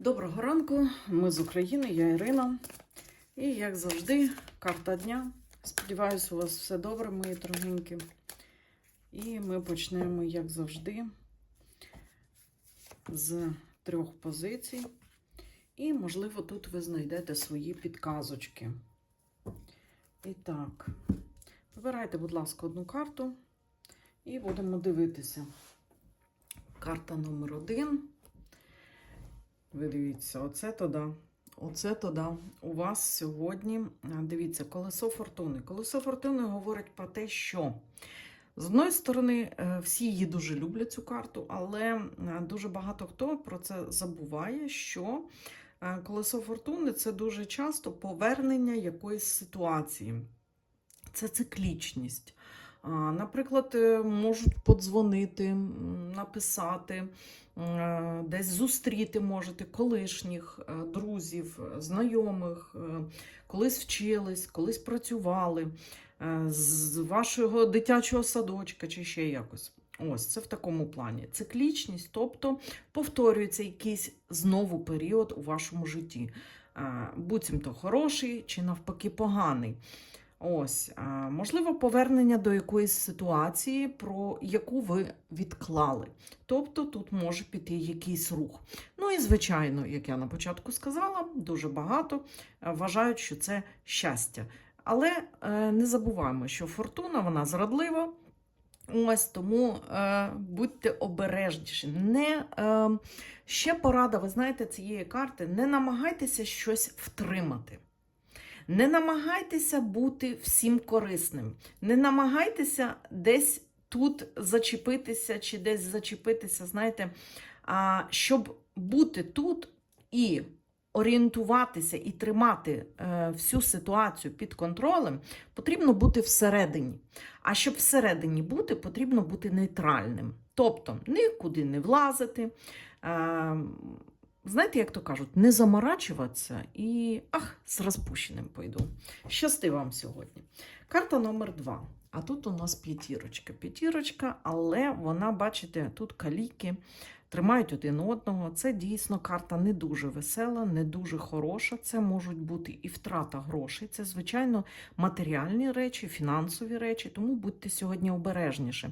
Доброго ранку, ми з України, я Ірина. І як завжди, карта дня. Сподіваюся, у вас все добре, мої дорогенькі. І ми почнемо, як завжди, з трьох позицій. І, можливо, тут ви знайдете свої підказочки. І так, вибирайте, будь ласка, одну карту і будемо дивитися. Карта номер один. Ви дивіться, оце то да. Оце то да. У вас сьогодні, дивіться, колесо фортуни. Колесо фортуни говорить про те, що з одної сторони, е, всі її дуже люблять цю карту, але дуже багато хто про це забуває, що е, колесо фортуни це дуже часто повернення якоїсь ситуації. Це циклічність. Наприклад, е, можуть подзвонити, написати, десь зустріти можете колишніх е, друзів, е, знайомих, е, колись вчились, колись працювали е, з вашого дитячого садочка чи ще якось. Ось це в такому плані. Циклічність, тобто повторюється якийсь знову період у вашому житті. Е, Буцімто хороший чи навпаки поганий. Ось, можливо, повернення до якоїсь ситуації, про яку ви відклали. Тобто тут може піти якийсь рух. Ну і, звичайно, як я на початку сказала, дуже багато е, вважають, що це щастя. Але е, не забуваємо, що фортуна вона зрадлива. Ось тому е, будьте обережніші. Не, е, ще порада, ви знаєте, цієї карти: не намагайтеся щось втримати. Не намагайтеся бути всім корисним. Не намагайтеся десь тут зачепитися чи десь зачепитися, знаєте, а, щоб бути тут і орієнтуватися і тримати е, всю ситуацію під контролем, потрібно бути всередині. А щоб всередині бути, потрібно бути нейтральним. Тобто нікуди не влазити. Знаєте, як то кажуть, не заморачуватися і ах, з розпущеним пойду. Щасти вам сьогодні. Карта номер два. А тут у нас п'ятірочка. П'ятірочка, але вона, бачите, тут каліки тримають один одного. Це дійсно карта не дуже весела, не дуже хороша. Це можуть бути і втрата грошей. Це, звичайно, матеріальні речі, фінансові речі, тому будьте сьогодні обережніші.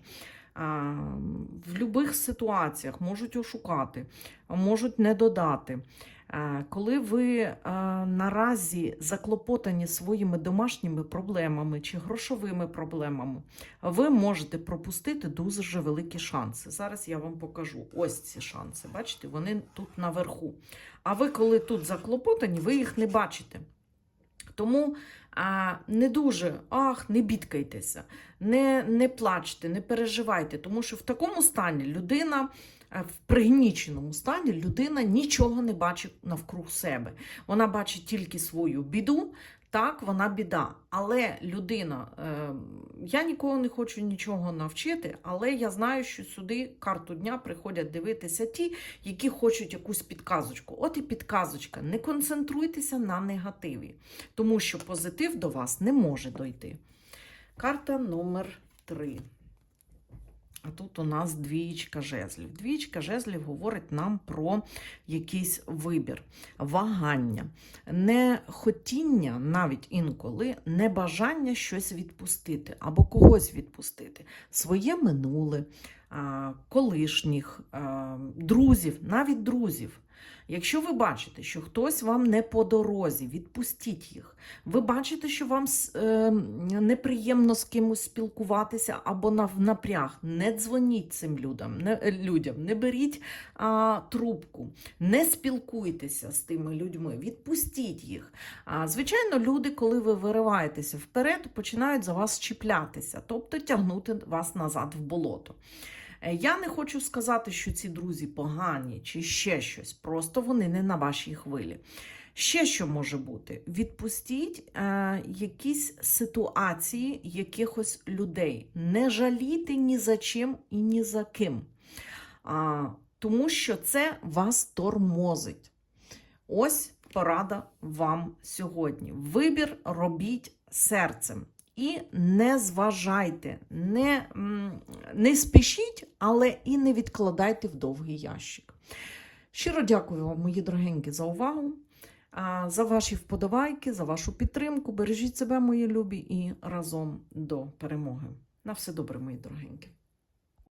В будь-яких ситуаціях можуть ошукати, можуть не додати. Е, Коли ви е, наразі заклопотані своїми домашніми проблемами чи грошовими проблемами, ви можете пропустити дуже великі шанси. Зараз я вам покажу ось ці шанси. Бачите, вони тут наверху. А ви, коли тут заклопотані, ви їх не бачите. Тому а, не дуже ах, не бідкайтеся, не, не плачте, не переживайте, тому що в такому стані людина. е, В пригніченому стані людина нічого не бачить навкруг себе. Вона бачить тільки свою біду. Так, вона біда. Але людина, е, я нікого не хочу нічого навчити, але я знаю, що сюди карту дня приходять дивитися ті, які хочуть якусь підказочку. От і підказочка. Не концентруйтеся на негативі, тому що позитив до вас не може дойти. Карта номер 3. А тут у нас двієчка жезлів. Двієчка жезлів говорить нам про якийсь вибір, вагання, не хотіння навіть інколи, не бажання щось відпустити або когось відпустити, своє минуле, колишніх, друзів, навіть друзів. Якщо ви бачите, що хтось вам не по дорозі, відпустіть їх. Ви бачите, що вам е, неприємно з кимось спілкуватися або в напряг. Не дзвоніть цим людям, не, е, людям, не беріть трубку, не спілкуйтеся з тими людьми, відпустіть їх. А, звичайно, люди, коли ви вириваєтеся вперед, починають за вас чіплятися, тобто тягнути вас назад в болото. Е, Я не хочу сказати, що ці друзі погані чи ще щось, просто вони не на вашій хвилі. Ще що може бути? Відпустіть е, якісь ситуації якихось людей. Не жалійте ні за чим і ні за ким. А, тому що це вас тормозить. Ось порада вам сьогодні. Вибір робіть серцем. І не зважайте, не, не спішіть, але і не відкладайте в довгий ящик. Щиро дякую вам, мої дорогенькі, за увагу, за ваші вподобайки, за вашу підтримку. Бережіть себе, мої любі, і разом до перемоги. На все добре, мої дорогенькі.